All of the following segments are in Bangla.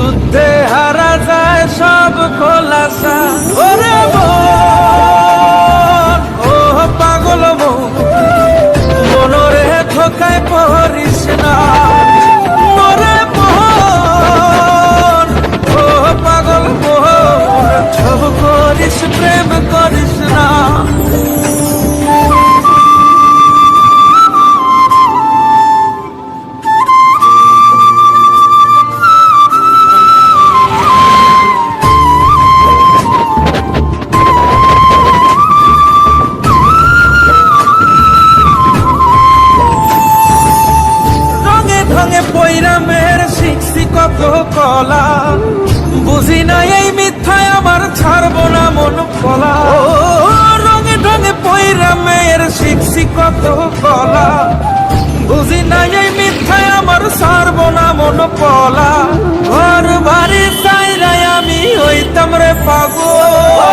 যুদ্ধে হারা যায় সব খোলাসা। ওরে ও পাগল মন মনরে থকায় পড়িস না। কলা। বুঝি না এই মিথ্যায় আমার ছাড়ব না মন ফলা রঙে ঢঙে পৈরামের শিখছি কত কলা। বুঝি না এই মিথ্যায় আমার ছাড়ব না মন পলা ঘর বাড়ি চাইরাই আমি হইতাম রে পাগল।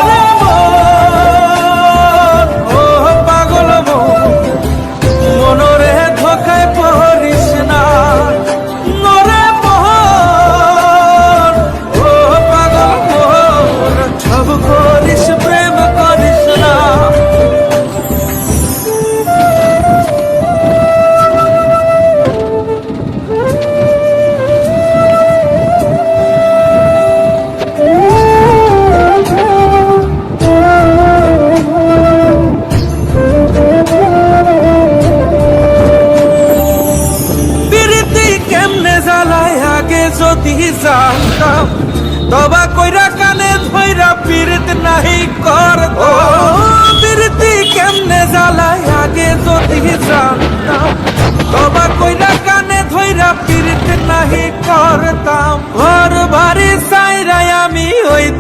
তবা কইরা কানে ধইরা পীড়িত নাহি কর